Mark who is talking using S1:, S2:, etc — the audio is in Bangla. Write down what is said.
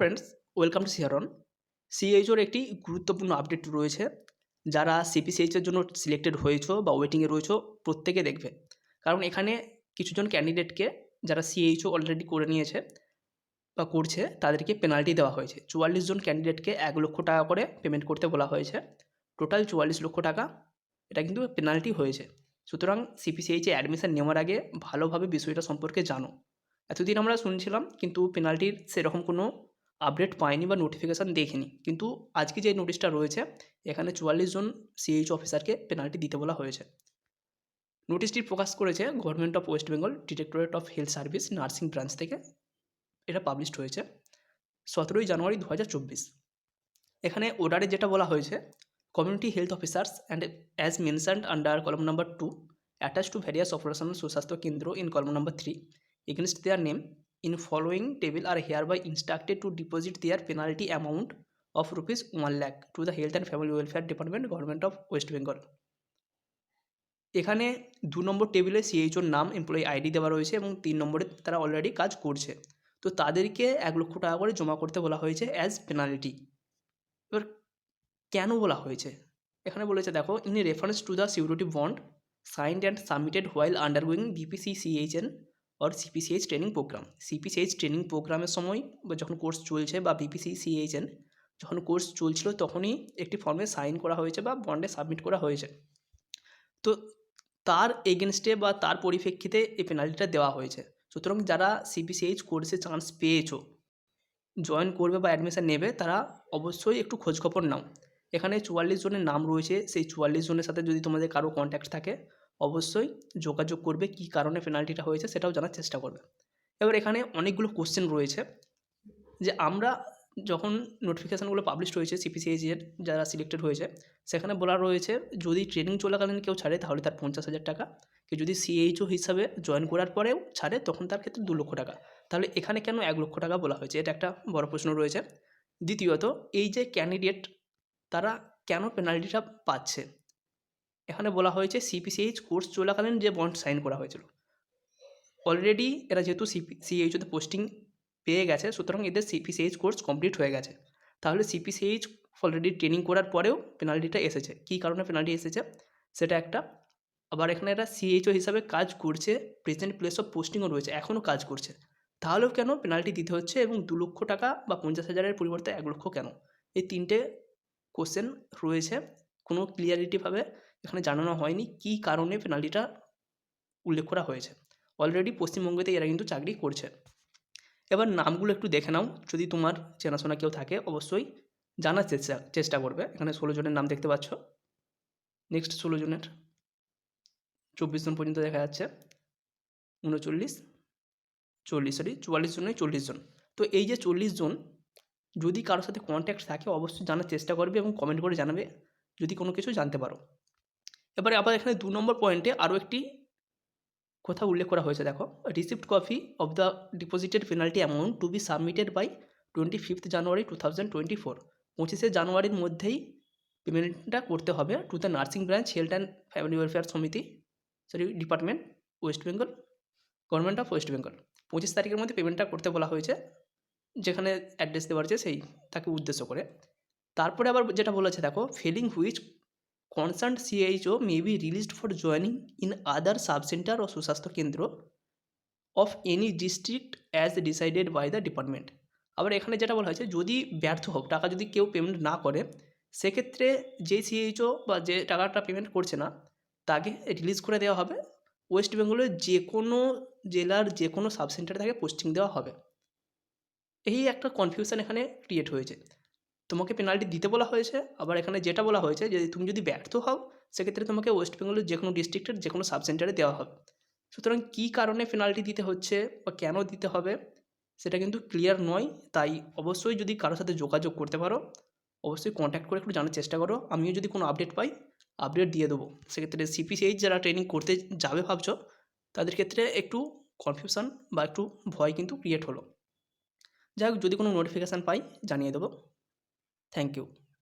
S1: ফ্রেন্ডস ওয়েলকাম টু সিয়ারন সিএইচওর একটি গুরুত্বপূর্ণ আপডেট রয়েছে, যারা সিপিসিএইচের জন্য সিলেক্টেড হয়েছো বা ওয়েটিংয়ে রয়েছো প্রত্যেকে দেখবে। কারণ এখানে কিছুজন ক্যান্ডিডেটকে যারা সিএইচও অলরেডি করে নিয়েছে বা করছে, তাদেরকে পেনাল্টি দেওয়া হয়েছে। চুয়াল্লিশ জন ক্যান্ডিডেটকে এক লক্ষ টাকা করে পেমেন্ট করতে বলা হয়েছে। টোটাল চুয়াল্লিশ লক্ষ টাকা, এটা কিন্তু পেনাল্টি হয়েছে। সুতরাং সিপিসিএইচে অ্যাডমিশন নেওয়ার আগে ভালোভাবে বিষয়টা সম্পর্কে জানো। এতদিন আমরা শুনছিলাম, কিন্তু পেনাল্টির সেরকম কোনো আপডেট পাইনি বা নোটিফিকেশান দেখিনি। কিন্তু আজকে যে নোটিশটা রয়েছে, এখানে চুয়াল্লিশ জন সিএইচ অফিসারকে পেনাল্টি দিতে বলা হয়েছে। নোটিশটি প্রকাশ করেছে government of West Bengal directorate of health service nursing branch থেকে। এটা পাবলিশড হয়েছে সতেরোই জানুয়ারি দু হাজার চব্বিশ। এখানে অর্ডারে যেটা বলা হয়েছে community health officers and as mentioned under column number two attach to various operational সুস্বাস্থ্য কেন্দ্র in column number three against their name in table are hereby instructed to deposit their penalty amount of rupees 1 lakh to the health and family welfare department government of West Bengal এখানে দু নম্বর টেবিলে সিএইচওর নাম এমপ্লয়ি আইডি দেওয়া রয়েছে এবং তিন নম্বরে তারা অলরেডি কাজ করছে। তো তাদেরকে এক লক্ষ টাকা করে জমা করতে বলা হয়েছে অ্যাজ পেনাল্টি এবার কেন বলা হয়েছে? এখানে বলেছে, দেখো in reference to the security bond signed and submitted while undergoing BPC CHN or CPCH training program CPCH training প্রোগ্রামের সময় বা যখন কোর্স চলছে বা বিপিসি সিএইচএন যখন কোর্স চলছিল তখনই একটি ফর্মে সাইন করা হয়েছে বা বন্ডে সাবমিট করা হয়েছে। তো তার এগেনস্টে বা তার পরিপ্রেক্ষিতে এই পেনাল্টিটা দেওয়া হয়েছে। সুতরাং যারা সিপিসিএইচ কোর্সে চান্স পেয়েছ জয়েন করবে বা অ্যাডমিশন নেবে, তারা অবশ্যই একটু খোঁজখবর নাও। এখানে চুয়াল্লিশ জনের নাম রয়েছে, সেই চুয়াল্লিশ জনের সাথে যদি তোমাদের কারও কন্ট্যাক্ট থাকে অবশ্যই যোগাযোগ করবে কী কারণে পেনাল্টিটা হয়েছে সেটাও জানার চেষ্টা করবে। এবার এখানে অনেকগুলো কোশ্চেন রয়েছে যে আমরা যখন নোটিফিকেশানগুলো পাবলিশ হয়েছে সিপিসিএইচের যারা সিলেক্টেড হয়েছে, সেখানে বলা রয়েছে যদি ট্রেনিং চলাকালীন কেউ ছাড়ে তাহলে তার পঞ্চাশ হাজার টাকা। কেউ যদি সিএইচও হিসাবে জয়েন করার পরেও ছাড়ে তখন তার ক্ষেত্রে দু লক্ষ টাকা। তাহলে এখানে কেন এক লক্ষ টাকা বলা হয়েছে? এটা একটা বড় প্রশ্ন রয়েছে। দ্বিতীয়ত, এই যে ক্যান্ডিডেট তারা কেন পেনাল্টিটা পাচ্ছে? এখানে বলা হয়েছে সিপিসিএইচ কোর্স চলাকালীন যে বন্ড সাইন করা হয়েছিল। অলরেডি এরা যেহেতু সিপি সিএইচতে পোস্টিং পেয়ে গেছে, সুতরাং এদের সিপিসিএইচ কোর্স কমপ্লিট হয়ে গেছে। তাহলে সিপিসিএইচ অলরেডি ট্রেনিং করার পরেও পেনাল্টিটা এসেছে। কী কারণে পেনাল্টি এসেছে? সেটা একটা। আবার এখানে এরা সিএইচও হিসাবে কাজ করছে প্রেজেন্ট প্লেস অফ পোস্টিংও রয়েছে, এখনও কাজ করছে। তাহলেও কেন পেনাল্টি দিতে হচ্ছে এবং দু লক্ষ টাকা বা পঞ্চাশ হাজারের পরিবর্তে এক লক্ষ কেন? এই তিনটে কোশ্চেন রয়েছে। কোনো ক্লিয়ারিটিভাবে এখানে জানানো হয়নি কী কারণে পেনাল্টিটা উল্লেখ করা হয়েছে। অলরেডি পশ্চিমবঙ্গতে এরা কিন্তু চাকরি করছে। এবার নামগুলো একটু দেখে নাও, যদি তোমার চেনাশোনা কেউ থাকে অবশ্যই জানার চেষ্টা চেষ্টা করবে। এখানে ষোলো জনের নাম দেখতে পাচ্ছ। নেক্সট ষোলো জনের। চব্বিশ জন পর্যন্ত দেখা যাচ্ছে। উনচল্লিশ, চল্লিশ সরি চুয়াল্লিশ জনই চল্লিশ জন। তো এই যে চল্লিশ জন, যদি কারোর সাথে কন্ট্যাক্ট থাকে অবশ্যই জানার চেষ্টা করবে এবং কমেন্ট করে জানাবে। যদি কোনো কিছু জানতে পারো। এবারে আবার এখানে দু নম্বর পয়েন্টে আরও একটি কথা উল্লেখ করা হয়েছে, দেখো। Receipt copy of the deposited penalty amount to be submitted by twenty fifth January two thousand twenty four পঁচিশে জানুয়ারির মধ্যেই পেমেন্টটা করতে হবে to the nursing branch health and family welfare সমিতি sorry department West Bengal government of West Bengal পঁচিশ তারিখের মধ্যে পেমেন্টটা করতে বলা হয়েছে, যেখানে অ্যাড্রেস দেওয়া হয়েছে সেই, তাকে উদ্দেশ্য করে। তারপরে আবার যেটা বলেছে, দেখো failing which concern CHO may be released for joining in other sub centre ও সুস্বাস্থ্য কেন্দ্র of any district as decided by the department আবার এখানে যেটা বলা হয়েছে, যদি ব্যর্থ হোক, টাকা যদি কেউ পেমেন্ট না করে, সেক্ষেত্রে যে সিএইচও বা যে টাকাটা পেমেন্ট করছে না, তাকে রিলিজ করে দেওয়া হবে। ওয়েস্ট বেঙ্গলের যে কোনো জেলার যে কোনো সাবসেন্টারে তাকে পোস্টিং দেওয়া হবে। এই একটা কনফিউশন এখানে ক্রিয়েট হয়েছে। তোমাকে পেনাল্টি দিতে বলা হয়েছে, আবার এখানে যেটা বলা হয়েছে যে তুমি যদি ব্যর্থ হও, সেক্ষেত্রে তোমাকে ওয়েস্ট বেঙ্গলের যে কোনো ডিস্ট্রিক্টের যে কোনো সাবসেন্টারে দেওয়া হবে। সুতরাং কী কারণে পেনাল্টি দিতে হচ্ছে বা কেন দিতে হবে, সেটা কিন্তু ক্লিয়ার নয়। তাই অবশ্যই যদি কারোর সাথে যোগাযোগ করতে পারো, অবশ্যই কন্ট্যাক্ট করে একটু জানার চেষ্টা করো। আমিও যদি কোনো আপডেট পাই আপডেট দিয়ে দেবো। সেক্ষেত্রে সিপিসিএইচ যারা ট্রেনিং করতে যাবে ভাবছ, তাদের ক্ষেত্রে একটু কনফিউশন বা একটু ভয় কিন্তু ক্রিয়েট হলো। যাই হোক, যদি কোনো নোটিফিকেশান পাই, জানিয়ে দেবো। Thank you